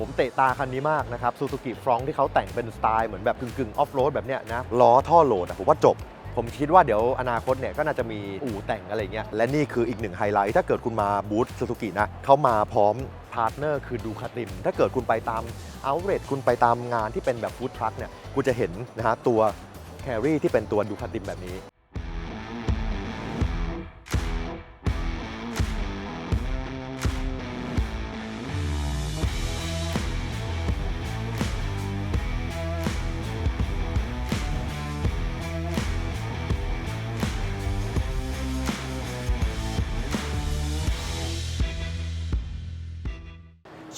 ผมเตะตาคันนี้มากนะครับซูซูกิฟรองที่เขาแต่งเป็นสไตล์เหมือนแบบกึ่งๆออฟโรดแบบเนี้ยนะล้อท่อโหลดอะผมว่าจบ ผมคิดว่าเดี๋ยวอนาคตเนี่ยก็น่าจะมีอู่แต่งอะไรเงี้ยและนี่คืออีกหนึ่งไฮไลท์ถ้าเกิดคุณมาบูธซูซูกินะเขามาพร้อมพาร์ทเนอร์คือดูคาติน ถ้าเกิดคุณไปตามเอาเรทคุณไปตามงานที่เป็นแบบฟู้ดทรัคเนี่ยคุณจะเห็นนะฮะตัวแครี่ที่เป็นตัวดูคาตินแบบนี้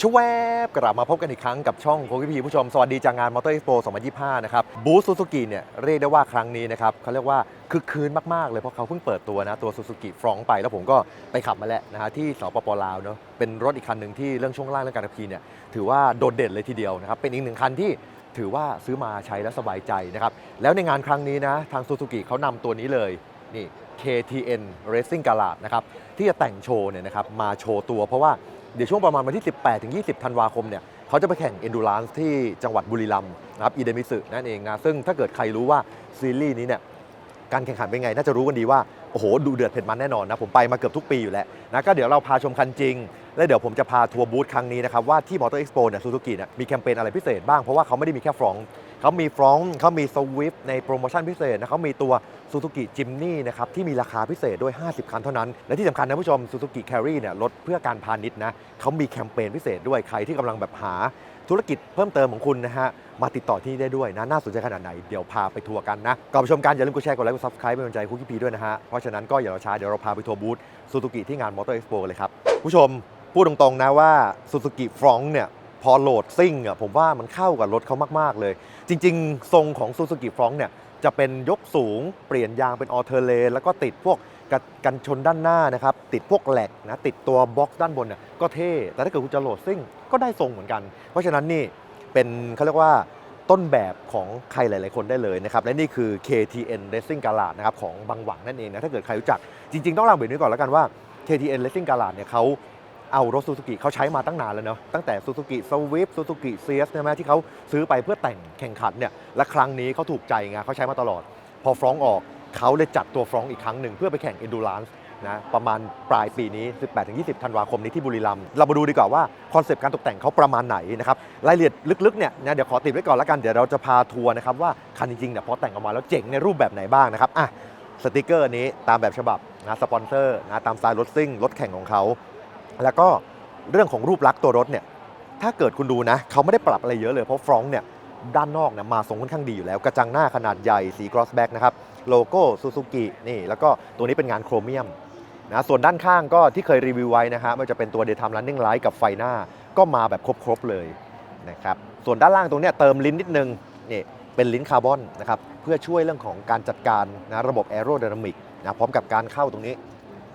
ชวบกลับมาพบกันอีกครั้งกับช่องโคกิพีผู้ชม สวัสดีจากงานมอเตอร์เอ็กซ์โป2025 นะครับ บูธซูซูกิเนี่ยเรียกได้ว่าครั้งนี้นะครับเขาเรียกว่าคึกคืนมาก ๆ เลยเพราะเขาเพิ่งเปิดตัวนะ ตัวซูซูกิฟรองไป แล้วผมก็ไปขับมาแล้วนะฮะที่สปปลาวเนาะเป็นรถอีกคันหนึ่งที่เรื่องช่วงล่างเรื่องการขับขี่เนี่ยถือว่าโดดเด่นเลยทีเดียวนะครับเป็นอีกหนึ่งคันที่ถือว่าซื้อมาใช้แล้วสบายใจนะครับแล้วในงานครั้งนี้นะทางซูซูกิเขานำตัวนี้เลยนี่ KTN Racing Garage นะครับที่จะแต่งโชว์เนี่ยนะครับมาโชว์ตัวเพราะว่า เดี๋ยวช่วงประมาณวันที่ 18 ถึง 20 ธันวาคมเนี่ยเขาจะไปแข่ง Endurance ที่จังหวัดบุรีรัมย์นะครับอีเดมิสึนั่นเองนะซึ่งถ้าเกิดใครรู้ว่าซีรีส์นี้เนี่ยการแข่งขันเป็นไง น่าจะรู้กันดีว่า โอ้โห ดูเดือดเผ็ดมันแน่นอนนะ ผมไปมาเกือบทุกปีอยู่แล้วนะก็เดี๋ยวเราพาชมคันจริง แล้วเดี๋ยวผมจะพาทัวร์บูธครั้งนี้นะครับ ว่าที่มอเตอร์เอ็กซ์โปเนี่ยซูซูกิเนี่ยมีแคมเปญอะไรพิเศษบ้าง เพราะว่าเขาไม่ได้มีแค่ฟรองก์เขามีฟรองก์เขามีสวิฟในโปรโมชั่นพิเศษนะเขามีตัว ซูซูกิจิมนี่นะครับที่มีราคาพิเศษด้วย 50 คันเท่านั้น และที่สำคัญนะผู้ชมซูซูกิแครี่เนี่ยรถเพื่อการพาณิชย์นะเขามีแคมเปญพิเศษด้วยใครที่กำลังแบบหาธุรกิจเพิ่มเติมของคุณนะฮะ มาติดต่อที่นี่ได้ด้วยนะ น่าสนใจขนาดไหน เดี๋ยวพาไปทัวร์กันนะ ก่อนไปชมกัน อย่าลืมกดแชร์ กดไลค์ กดซับสไครป์เป็นกำลังใจคุกกี้พีด้วยนะฮะ เพราะฉะนั้นก็อย่ารอช้า เดี๋ยวเราพาไปทัวร์บูธซูซูกิที่งานมอเตอร์เอ็กซ์โปเลยครับ ผู้ชมพูดตรงๆนะว่าซูซูกิฟรองเนี่ยพอโหลดซิ่งอะผมว่ามันเข้ากับรถเขามากๆเลย จริง ๆ ทรงของซูซูกิฟรองเนี่ย จะเป็นยกสูงเปลี่ยนยางเป็นออเทอร์เลนแล้วก็ติดพวกก,กันชนด้านหน้านะครับ ติดพวกแหลกนะติดตัวบ็อกซ์ด้านบนเนี่ยก็เท่ แต่ถ้าเกิดคุณจะโหลดซิ่งก็ได้ทรงเหมือนกัน เพราะฉะนั้นนี่เป็นเขาเรียกว่าต้นแบบของใครหลาย ๆ คนได้เลยนะครับ และนี่คือ KTN Racing Garage นะครับของบางหวังนั่นเองนะถ้าเกิดใครรู้จักจริง ๆ ต้องเล่าแบบนี้ก่อนแล้วกันว่า KTN Racing Garage เนี่ยเขา เอารถซูซูกิเขาใช้มาตั้งนานแล้วเนาะตั้งแต่ซูซูกิสวิฟซูซูกิเซียสใช่ไหมที่เขาซื้อไปเพื่อแต่งแข่งขันเนี่ยและครั้งนี้เขาถูกใจไงเขาใช้มาตลอด พอฟรองก์ออกเขาเลยจัดตัวฟรองก์อีกครั้งหนึ่งเพื่อไปแข่ง Endurance นะประมาณปลายปีนี้ 18-20 ธันวาคมนี้ที่บุรีรัมย์เรามาดูดีกว่าว่าคอนเซปต์การตกแต่งเขาประมาณไหนนะครับรายละเอียดลึกๆเนี่ยนะเดี๋ยวขอติดไว้ก่อนแล้วกัน เดี๋ยวเราจะพาทัวร์นะครับว่าคันจริงๆเนี่ยพอแต่งออกมาแล้วเจ๋งในรูปแบบไหนบ้างนะครับอะสติกเกอร์นี้ตามแบบฉบับนะสปอนเซอร์นะตามสไตล์รถซิ่งรถแข่งของเขา แล้วก็เรื่องของรูปลักษณ์ตัวรถเนี่ยถ้าเกิดคุณดูนะเขาไม่ได้ปรับอะไรเยอะเลย เพราะฟรองก์เนี่ยด้านนอกเนี่ยมาทรงค่อนข้างดีอยู่แล้ว กระจังหน้าขนาดใหญ่สี cross back นะครับโลโก้ซูซูกินี่แล้วก็ตัวนี้เป็นงานโครเมียมนะส่วนด้านข้างก็ที่เคยรีวิวไว้นะฮะไม่ว่าจะเป็นตัว Daytime Running Light กับไฟหน้าก็มาแบบครบๆเลยนะครับส่วนด้านล่างตรงเนี้ยเติมลิ้นนิดนึงนี่เป็นลิ้นคาร์บอนนะครับเพื่อช่วยเรื่องของการจัดการนะระบบแอโร d y นามิกนะพร้อมกับการเข้าตรงนี้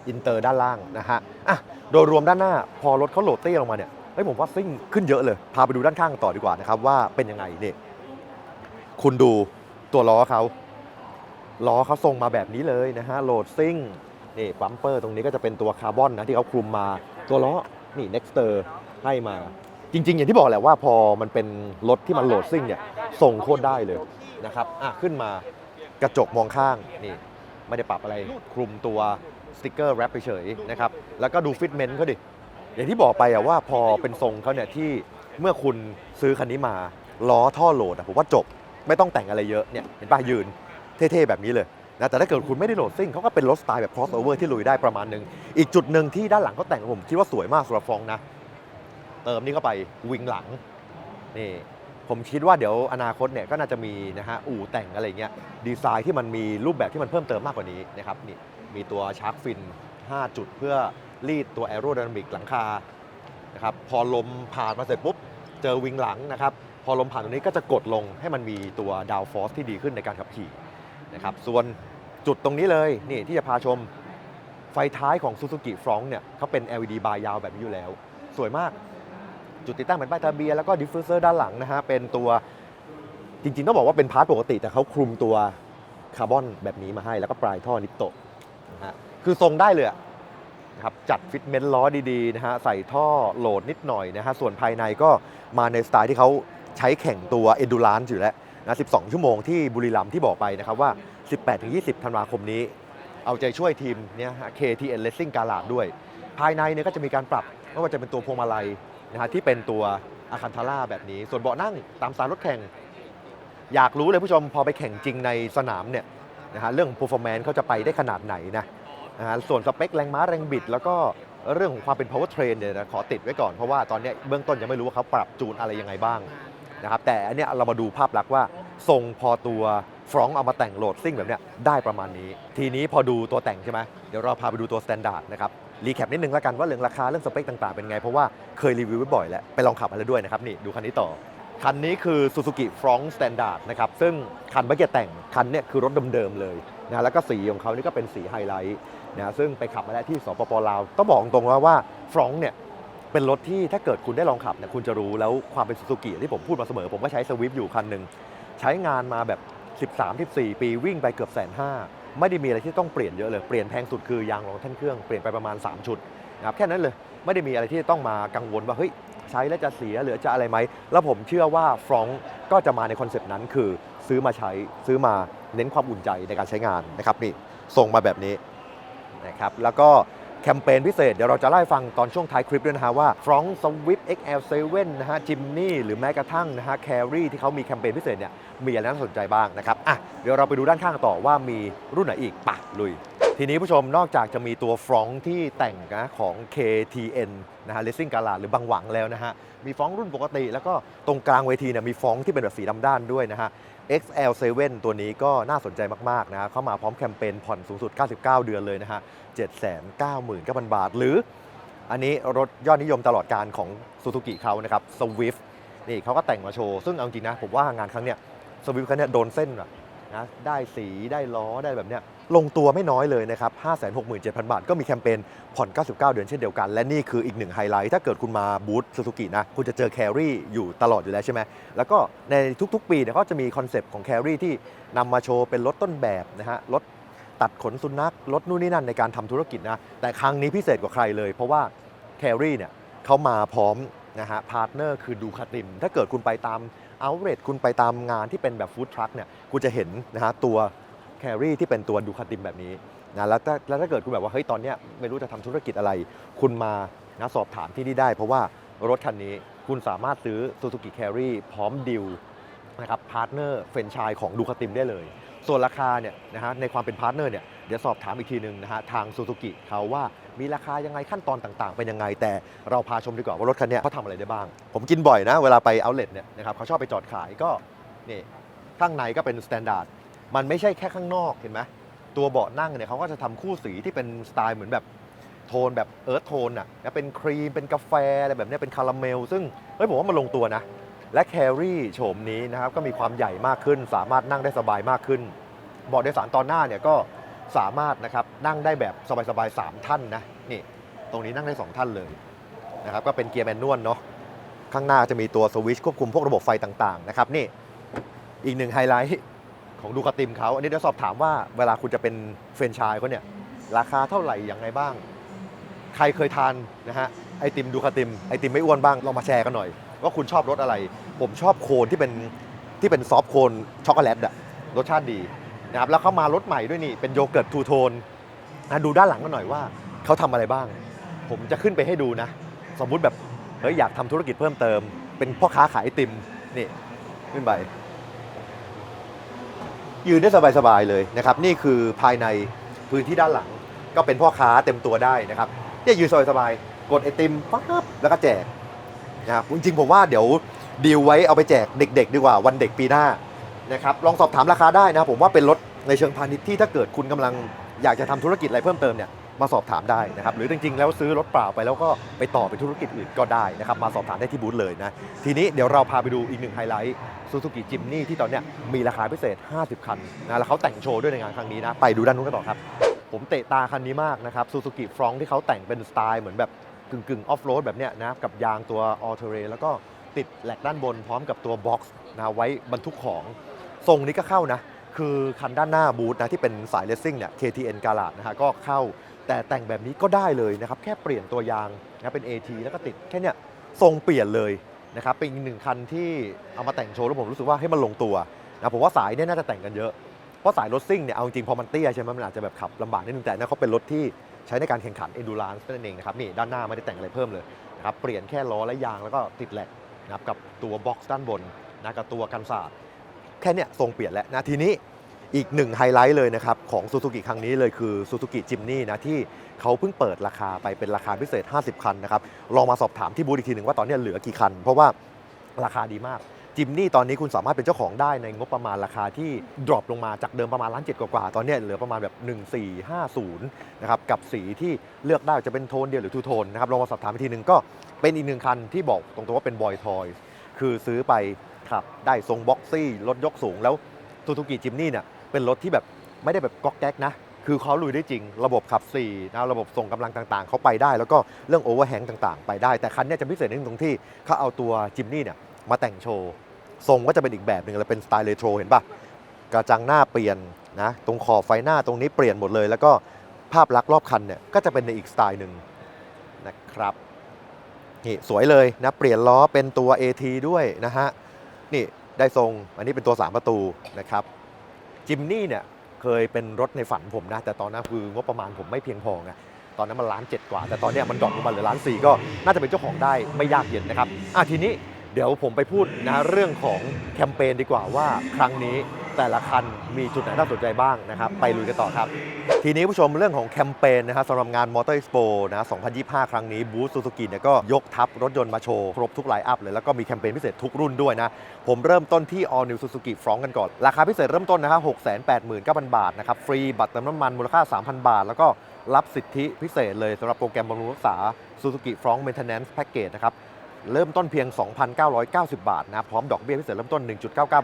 อินเตอร์ด้านล่างนะฮะ อะโดยรวมด้านหน้าพอรถเขาโหลดเตี้ยลงมาเนี่ยเฮ้ยผมว่าซิ่งขึ้นเยอะเลย พาไปดูด้านข้างต่อดีกว่านะครับว่าเป็นยังไงนี่คุณดูตัวล้อเขาล้อเขาทรงมาแบบนี้เลยนะฮะโหลดซิ่งนี่บัมเปอร์ตรงนี้ก็จะเป็นตัวคาร์บอนนะที่เขาคลุมมาตัวล้อนี่ Nexter ให้มา จริง ๆ อย่างที่บอกแหละว่าพอมันเป็นรถที่มันโหลดซิ่งเนี่ยส่งโคตรได้เลยนะครับอะขึ้นมากระจกมองข้างนี่ไม่ได้ปรับอะไรคลุมตัว สติกเกอร์แรปเฉยๆนะครับแล้วก็ดูฟิตเมนต์เขาดิ อย่างที่บอกไปอะว่าพอเป็นทรงเขาเนี่ยที่เมื่อคุณซื้อคันนี้มาล้อท่อโหลดอะผมว่าจบไม่ต้องแต่งอะไรเยอะเนี่ยเห็นป่ะยืนเท่ๆแบบนี้เลยนะแต่ถ้าเกิดคุณไม่ได้โหลดซิ่งเขาก็เป็นรถสไตล์แบบ crossover ที่ลุยได้ประมาณหนึ่งอีกจุดหนึ่งที่ด้านหลังเขาแต่งผมคิดว่าสวยมากสำหรับฟองนะ เติมนี่เข้าไปวิงหลังนี่ผมคิดว่าเดี๋ยวอนาคตเนี่ยก็น่าจะมีนะฮะอู่แต่งอะไรเงี้ยดีไซน์ที่มันมีรูปแบบที่มันเพิ่มเติมมากกว่านี้นะครับนี่ มีตัวชาร์กฟิน 5 จุดเพื่อรีดตัวแอโร d y นามิกหลังคานะครับพอลมผ่านมาเสร็จปุ๊บ เจอวิงหลังนะครับ พอลมผ่านตรงนี้ก็จะกดลงให้มันมีตัวดาวฟอร์สที่ดีขึ้นในการขับขี่นะครับส่วนจุดตรงนี้เลยนี่ที่จะพาชมไฟท้ายของ Suzuki f r o n t เนี่ยเขาเป็น LED บาร์ยาวแบบนี้อยู่แล้ว สวยมากจุดติดตั้งเป็นป้ายทะเบียนแล้วก็ดิฟฟิวเซอร์ด้านหลังนะฮะเป็นตัวจริงๆต้องบอกว่าเป็นพาร์ทปกติ แต่เขาคลุมตัวคาร์บอนแบบนี้มาให้แล้วก็ปลายท่อนิปโต นะฮะคือทรงได้เลยนะครับจัดฟิตเมนต์ล้อดีๆนะฮะใส่ท่อโหลดนิดหน่อยนะฮะส่วนภายในก็มาในสไตล์ที่เขาใช้แข่งตัว Endurance อยู่แล้วนะ 12 ชั่วโมงที่บุรีรัมย์ที่บอกไปนะครับว่า 18-20 ธันวาคมนี้ เอาใจช่วยทีมเนี่ย KTN Racing กาลาดด้วย ภายในเนี่ยก็จะมีการปรับไม่ว่าจะเป็นตัวพวงมาลัยนะฮะที่เป็นตัวอาคันทาร่าแบบนี้ ส่วนเบาะนั่งตามสไตล์รถแข่ง อยากรู้เลยผู้ชมพอไปแข่งจริงในสนามเนี่ย นะฮะเรื่อง performance เขาจะไปได้ขนาดไหนนะนะฮะส่วนสเปคแรงม้าแรงบิด แล้วก็เรื่องของความเป็น power train เนี่ยนะขอติดไว้ก่อน เพราะว่าตอนนี้เบื้องต้นยังไม่รู้ว่าเขาปรับจูนอะไรยังไงบ้างนะครับแต่อันเนี้ยเรามาดูภาพลักษณ์ว่าทรงพอตัวฟรองเอามาแต่งโหลดซิ่งแบบเนี้ยได้ประมาณนี้ ทีนี้พอดูตัวแต่งใช่ไหมเดี๋ยวเราพาไปดูตัวสแตนดาร์ดนะครับรีแคปนิดนึงล้วกันว่าเรื่องราคาเรื่องสเปคต่างๆเป็นไง เพราะว่าเคยรีวิวไว้บ่อยแล้ว ไปลองขับมาแล้วด้วยนะครับนี่ดูคันนี้ต่อ คันนี้คือ Suzuki Front Standard นะครับ ซึ่งคันเมื่อกี้แต่ง คันเนี่ยคือรถเดิมๆเลยนะแล้วก็สีของเขานี่ก็เป็นสีไฮไลท์นะซึ่งไปขับมาแล้วที่สปปลาวต้องบอกตรงว่าว่า Front เนี่ยเป็นรถที่ถ้าเกิดคุณได้ลองขับเนี่ยคุณจะรู้แล้วความเป็น Suzuki ที่ผมพูดมาเสมอ ผมก็ใช้ Swift อยู่คันหนึ่งใช้งานมาแบบ 13-14 ปีวิ่งไปเกือบแสนห้าไม่ได้มีอะไรที่ต้องเปลี่ยนเยอะเลย เปลี่ยนแพงสุดคือยางรองแท่นเครื่องเปลี่ยนไปประมาณ 3 ชุดนะครับแค่นั้นเลยไม่ได้มีอะไรที่ต้องมากังวลว่าเฮ้ย ใช้แล้วจะเสียหรือจะอะไรไหม แล้วผมเชื่อว่าฟรองก์ก็จะมาในคอนเซปต์นั้นคือซื้อมาใช้ซื้อมาเน้นความอุ่นใจในการใช้งานนะครับนี่ส่งมาแบบนี้นะครับแล้วก็แคมเปญพิเศษ เดี๋ยวเราจะเล่ฟังตอนช่วงท้ายคลิปด้วยนะฮะว่าฟรองก์สวิฟ XL7 นะฮะจิมนี่หรือแม้กระทั่งนะฮะแครี่ที่เขามีแคมเปญพิเศษเนี่ยมีอะไรน่าสนใจบ้างนะครับอะเดี๋ยวเราไปดูด้านข้างต่อว่ามีรุ่นไหนอีกปะลุย ทีนี้ผู้ชมนอกจากจะมีตัวฟรองที่แต่งนะของ KTN นะฮะ Racing กาลาหรือบางหวังแล้วนะฮะ มีฟรองรุ่นปกติ แล้วก็ตรงกลางเวทีเนี่ยมีฟรองที่เป็นแบบสีดำด้านด้วยนะฮะ XL7 ตัวนี้ก็น่าสนใจมาก ๆ นะฮะเข้ามาพร้อมแคมเปญผ่อนสูงสุด 99 เดือนเลยนะฮะ 799,000 บาท หรือ อันนี้รถยอดนิยมตลอดการของ Suzuki เขานะครับ Swift นี่เขาก็แต่งมาโชว์ ซึ่งเอาจริงนะ ผมว่างานครั้งเนี้ย Swift ครั้งเนี้ยโดนเส้นอะ นะได้สีได้ล้อได้แบบเนี้ยลงตัวไม่น้อยเลยนะครับ 567,000 บาท ก็มีแคมเปญผ่อน 99 เดือนเช่นเดียวกัน และนี่คืออีกหนึ่งไฮไลท์ ถ้าเกิดคุณมาบูธ Suzuki นะ คุณจะเจอแครี่อยู่ตลอดอยู่แล้วใช่ไหม แล้วก็ในทุกๆ ปีเนี่ยเขาจะมีคอนเซปต์ของแครี่ที่นำมาโชว์เป็นรถต้นแบบนะฮะ รถตัดขนสุนัข รถนู่นนี่นั่นในการทำธุรกิจนะ แต่ครั้งนี้พิเศษกว่าใครเลย เพราะว่าแครี่เนี่ยเขามาพร้อมนะฮะพาร์ทเนอร์คือดูคาติมถ้าเกิดคุณไปตาม เอาเรทคุณไปตามงานที่เป็นแบบฟู้ดทรัคเนี่ยคุณจะเห็นนะฮะตัวแครี่ที่เป็นตัวดูคาติมแบบนี้นะแล้วถ้าแล้วถ้าเกิดคุณแบบว่าเฮ้ยตอนเนี้ยไม่รู้จะทำธุรกิจอะไร คุณมานะสอบถามที่นี่ได้ เพราะว่ารถคันนี้คุณสามารถซื้อ Suzuki Carry พร้อมดิวนะครับพาร์ทเนอร์เฟรนชายของดูคาติมได้เลย ส่วนราคาเนี่ยนะฮะในความเป็นพาร์ทเนอร์เนี่ยเดี๋ยวสอบถามอีกทีหนึ่งนะฮะทาง Suzuki เขาว่า มีราคายังไงขั้นตอนต่างๆ เป็นยังไง แต่เราพาชมดีกว่าว่ารถคันนี้เขาทำอะไรได้บ้าง ผมกินบ่อยนะ เวลาไปเอาเล t เนี่ยนะครับเขาชอบไปจอดขายก็นี่ข้างในก็เป็นสแตนดาร์ดมันไม่ใช่แค่ข้างนอกเห็นไหมตัวเบาะนั่งเนี่ยเขาก็จะทำคู่สีที่เป็นสไตล์เหมือนแบบโทนแบบเอิร์ธโทนอะแล้วเป็นครีมเป็นกาแฟอะไรแบบนี้เป็นคาราเมล ซึ่งเฮ้ยผมว่ามันลงตัวนะ และแครี่โฉมนี้นะครับก็มีความใหญ่มากขึ้น สามารถนั่งได้สบายมากขึ้นเบาะโดยสารตอนหน้าเนี่ยก็ สามารถนะครับนั่งได้แบบสบายๆ3ท่านนะนี่ตรงนี้นั่งได้ 2 ท่านเลยนะครับก็เป็นเกียร์แมนนวลเนาะข้างหน้าจะมีตัวสวิตช์ควบคุมพวกระบบไฟต่างๆนะครับนี่อีกหนึ่งไฮไลท์ของดูคาติมเขาอันนี้เดี๋ยวสอบถามว่าเวลาคุณจะเป็นเฟรนไชายเขาเนี่ยราคาเท่าไหร่ยังไงบ้าง ใครเคยทานนะฮะไอติมดูคาติมไอติมไม่อ้วนบ้างลองมาแชร์กันหน่อย ว่าคุณชอบรสอะไร ผมชอบโคนที่เป็นที่เป็นซอฟโคนช็อกโกแลตอะรสชาติดี นะครับแล้วเขามารสใหม่ด้วยนี่เป็นโยเกิร์ตทูโทนนะดูด้านหลังกันหน่อยว่าเขาทำอะไรบ้าง ผมจะขึ้นไปให้ดูนะ สมมุติแบบเฮ้ยอยากทำธุรกิจเพิ่มเติม เป็นพ่อค้าขายไอติมนี่ขึ้นไปยืนได้สบายๆเลยนะครับ นี่คือภายในพื้นที่ด้านหลัง ก็เป็นพ่อค้าเต็มตัวได้นะครับเนี่ยยืนสบายๆกดไอติมปั๊บแล้วก็แจกนะครับจริงๆผมว่าเดี๋ยวดีลไว้เอาไปแจกเด็ก ๆ ดีกว่าวันเด็กปีหน้า นะครับลองสอบถามราคาได้นะผมว่าเป็นรถในเชิงพาณิชย์ที่ถ้าเกิดคุณกำลังอยากจะทำธุรกิจอะไรเพิ่มเติมเนี่ยมาสอบถามได้นะครับหรือจริงๆ แล้วซื้อรถเปล่าไปแล้วก็ไปต่อเป็นธุรกิจอื่นก็ได้นะครับมาสอบถามได้ที่บูธเลยนะทีนี้เดี๋ยวเราพาไปดูอีกหนึ่งไฮไลท์ซูซูกิจิมนี่ที่ตอนเนี้ยมีราคาพิเศษ 50 คันนะแล้วเขาแต่งโชว์ด้วยในงานครั้งนี้นะไปดูด้านนู้นกันต่อครับ ผมเตะตาคันนี้มากนะครับซูซูกิฟรองที่เขาแต่งเป็นสไตล์เหมือนแบบกึ่งกึ่งออฟโรดแบบเนี้ยนะกับยางตัวออเทเรแล้วก็ติดแหลกด้านบนพร้อมกับตัวบ็อกซ์นะไว้บรรทุกของ ทรงนี้ก็เข้านะ คือคันด้านหน้าบูธนะที่เป็นสายเลสซิ่งเนี่ย KTN กาลาดนะฮะก็เข้าแต่แต่งแบบนี้ก็ได้เลยนะครับ แค่เปลี่ยนตัวยางนะเป็น AT แล้วก็ติดแค่เนี้ยทรงเปลี่ยนเลยนะครับเป็นอีกหนึ่งคันที่เอามาแต่งโชว์แล้วผมรู้สึกว่าให้มันลงตัวนะผมว่าสายเนี่ยน่าจะแต่งกันเยอะ เพราะสายรถซิ่งเนี่ยเอาจริงพอมันเตี้ยใช่ไหมมันอาจจะแบบขับลำบากนิดนึงแต่นนั่นเขาเป็นรถที่ใช้ในการแข่งขัน endurance นั่นเองนะครับนี่ด้านหน้าไม่ได้แต่งอะไรเพิ่มเลยนะครับเปลี่ยนแค่ล้อและยางแล้วก็ติดแหลกนะครับกับตัวบ็อกซ์ด้านบนนะกับตัวกันศาสตร์ แค่เนี้ยทรงเปลี่ยนแล้วนะทีนี้อีกหนึ่งไฮไลท์เลยนะครับ ของซูซูกิครั้งนี้เลยคือซูซูกิจิมนี่นะ ที่เขาเพิ่งเปิดราคาไปเป็นราคาพิเศษ 50 คันนะครับ ลองมาสอบถามที่บูธอีกทีหนึ่งว่าตอนนี้เหลือกี่คัน เพราะว่าราคาดีมากจิมนี่ตอนนี้คุณสามารถเป็นเจ้าของได้ในงบประมาณราคาที่ดรอปลงมาจากเดิมประมาณล้านเจ็ดกว่า ตอนนี้เหลือประมาณแบบ 1450 นะครับ กับสีที่เลือกได้จะเป็นโทนเดียวหรือทูโทนนะครับลองมาสอบถามอีกทีหนึ่งก็เป็นอีกหนึ่งคันที่บอกตรงๆว่าเป็นบอยทอยคือซื้อไป ขับ ได้ทรงบ็อกซี่รถยกสูงแล้วซูซูกิจิมนี่เนี่ยเป็นรถที่แบบไม่ได้แบบก๊อกแก๊กนะ คือเขาลุยได้จริง ระบบขับ4นะระบบส่งกำลังต่างๆ เขาไปได้ แล้วก็เรื่องโอเวอร์แฮงต่างๆ ไปได้ แต่คันนี้จะพิเศษนึงตรงที่เขาเอาตัวจิมนี่เนี่ยมาแต่งโชว์ทรงก็จะเป็นอีกแบบหนึ่งเลยเป็นสไตล์เรโทรเห็นปะกระจังหน้าเปลี่ยนนะตรงขอบไฟหน้าตรงนี้เปลี่ยนหมดเลย แล้วก็ภาพลักษณ์รอบคันเนี่ยก็จะเป็นในอีกสไตล์หนึ่งนะครับนี่สวยเลยนะเปลี่ยนล้อเป็นตัว AT ด้วยนะฮะ นี่ได้ทรงอันนี้เป็นตัว 3 ประตูนะครับจิมนี่เนี่ยเคยเป็นรถในฝันผมนะ แต่ตอนนั้นคืองบประมาณผมไม่เพียงพอไงตอนนั้นมันล้านเจ็ดกว่า แต่ตอนนี้มันดรอปลงมาเหลือล้านสี่ก็น่าจะเป็นเจ้าของได้ไม่ยากเย็นนะครับอะทีนี้เดี๋ยวผมไปพูดนะเรื่องของแคมเปญดีกว่าว่าครั้งนี้ แต่ละคันมีจุดไหนน่าสนใจบ้างนะครับ ไปลุยกันต่อครับ ทีนี้ผู้ชมเรื่องของแคมเปญนะครับสำหรับงาน Motor Expo นะ 2025 ครั้งนี้บูธซูซูกิเนี่ยก็ยกทัพรถยนต์มาโชว์ ครบทุกไลน์อัพเลย แล้วก็มีแคมเปญพิเศษทุกรุ่นด้วยนะ ผมเริ่มต้นที่ All New Suzuki Front กันก่อน ราคาพิเศษเริ่มต้นนะครับ689,000 บาทนะครับฟรีบัตรเติมน้ำมันมูลค่า 3,000 บาท แล้วก็รับสิทธิพิเศษเลยสำหรับโปรแกรมบำรุงรักษา Suzuki Front Maintenance Package นะครับเริ่มต้นเพียง 2,990 บาทนะพร้อมดอกเบี้ยพิเศษเริ่มต้น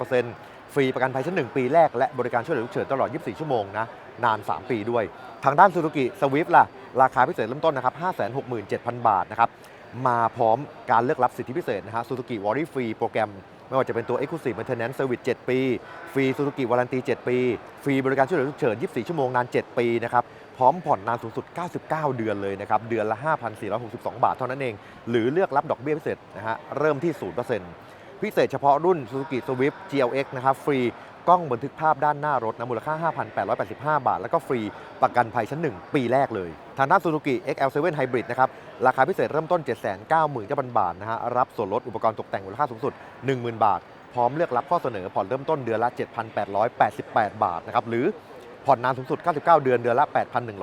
1.99% ฟรีประกันภัยชั้น 1 ปีแรก และบริการช่วยเหลือฉุกเฉินตลอด 24 ชั่วโมงนะนาน 3 ปีด้วย ทางด้าน Suzuki Swift ล่ะ ราคาพิเศษเริ่มต้นนะครับ567,000 บาทนะครับมาพร้อมการเลือกรับสิทธิพิเศษนะฮะ Suzuki Worry Free โปรแกรมไม่ว่าจะเป็นตัว Exclusive Maintenance Service 7 ปี ฟรี Suzuki Warranty 7ปี ฟรีบริการช่วยเหลือฉุกเฉิน 24 ชั่วโมงนาน 7 ปีนะครับ พร้อมผ่อนนานสูงสุด 99 เดือนเลยนะครับ เดือนละ 5,462 บาทเท่านั้นเอง หรือเลือกรับดอกเบี้ยพิเศษนะฮะ เริ่มที่ 0% พิเศษเฉพาะรุ่น Suzuki Swift GLX นะครับฟรีกล้องบันทึกภาพด้านหน้ารถนะมูลค่า 5,885 บาท แล้วก็ฟรีประกันภัยชั้น 1 ปีแรกเลย ทางด้าน Suzuki XL7 Hybrid นะครับ ราคาพิเศษเริ่มต้น 799,000 บาทนะฮะรับส่วนลดอุปกรณ์ตกแต่งมูลค่าสูงสุด 10,000 บาท พร้อมเลือกรับข้อเสนอผ่อนเริ่มต้นเดือนละ 7,888 บาทนะครับหรือผ่อนนานสูงสุด 99 เดือนเดือนละ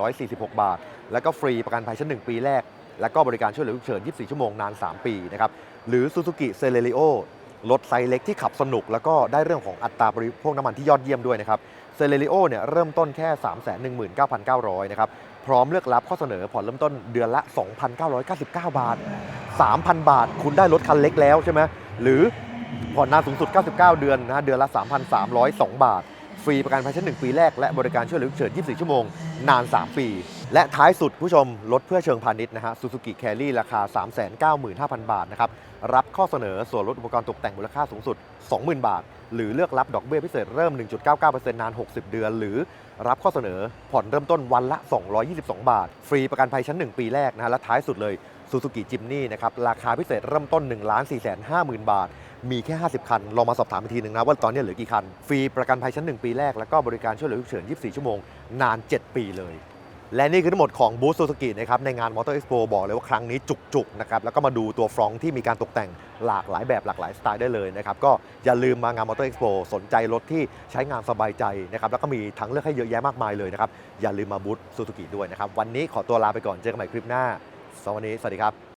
8,146 บาท แล้วก็ฟรีประกันภัยชั้น 1 ปีแรก แล้วก็บริการช่วยเหลือฉุกเฉิน 24 ชั่วโมงนาน 3 ปีนะครับหรือ Suzuki Celerio รถไซส์เล็กที่ขับสนุก แล้วก็ได้เรื่องของอัตราบริโภคน้ำมันที่ยอดเยี่ยมด้วยนะครับเซเลริโอเนี่ยเริ่มต้นแค่ 319,900 นะครับ พร้อมเลือกรับข้อเสนอผ่อนเริ่มต้นเดือนละ 2,999 บาท 3,000 บาท คุณได้รถคันเล็กแล้วใช่ไหมหรือผ่อนนานสูงสุด 99 เดือนนะฮะเดือนละ 3,302 บาท ฟรีประกันภัยชั้น 1 ปีแรกและบริการช่วยเหลือฉุกเฉิน 24 ชั่วโมง นาน 3 ปี และท้ายสุดผู้ชมรถเพื่อเชิงพาณิชย์นะฮะซูซูกิแครี่ราคา 395,000 บาทนะครับ รับข้อเสนอส่วนลดอุปกรณ์ตกแต่งมูลค่าสูงสุด 20,000 บาท หรือเลือกรับดอกเบี้ยพิเศษเริ่ม 1.99%นาน 60 เดือน หรือรับข้อเสนอผ่อนเริ่มต้นวันละ 222 บาท ฟรีประกันภัยชั้น 1 ปีแรกนะฮะและท้ายสุดเลยซูซูกิจิมนี่นะครับราคาพิเศษเริ่มต้น 1 4 5 0 0 0 0บาท มีแค่ 50 คัน ลองมาสอบถามอีกทีหนึ่งนะ ว่าตอนนี้เหลือกี่คัน ฟรีประกันภัยชั้น 1 ปีแรก แล้วก็บริการช่วยเหลือฉุกเฉิน 24 ชั่วโมง นาน 7 ปีเลย และนี่คือทั้งหมดของบูธซูซูกินะครับในงานมอเตอร์เอ็กซ์โปบอกเลยว่าครั้งนี้จุกๆนะครับแล้วก็มาดูตัวฟรองที่มีการตกแต่งหลากหลายแบบหลากหลายสไตล์ได้เลยนะครับก็อย่าลืมมางาน Motor Expo สนใจรถที่ใช้งานสบายใจนะครับแล้วก็มีทั้งเลือกให้เยอะแยะมากมายเลยนะครับอย่าลืมมาบูธซูซูกิด้วยนะครับวันนี้ขอตัวลาไปก่อนเจอกันใหม่คลิปหน้าสวัสดีสวัสดีครับ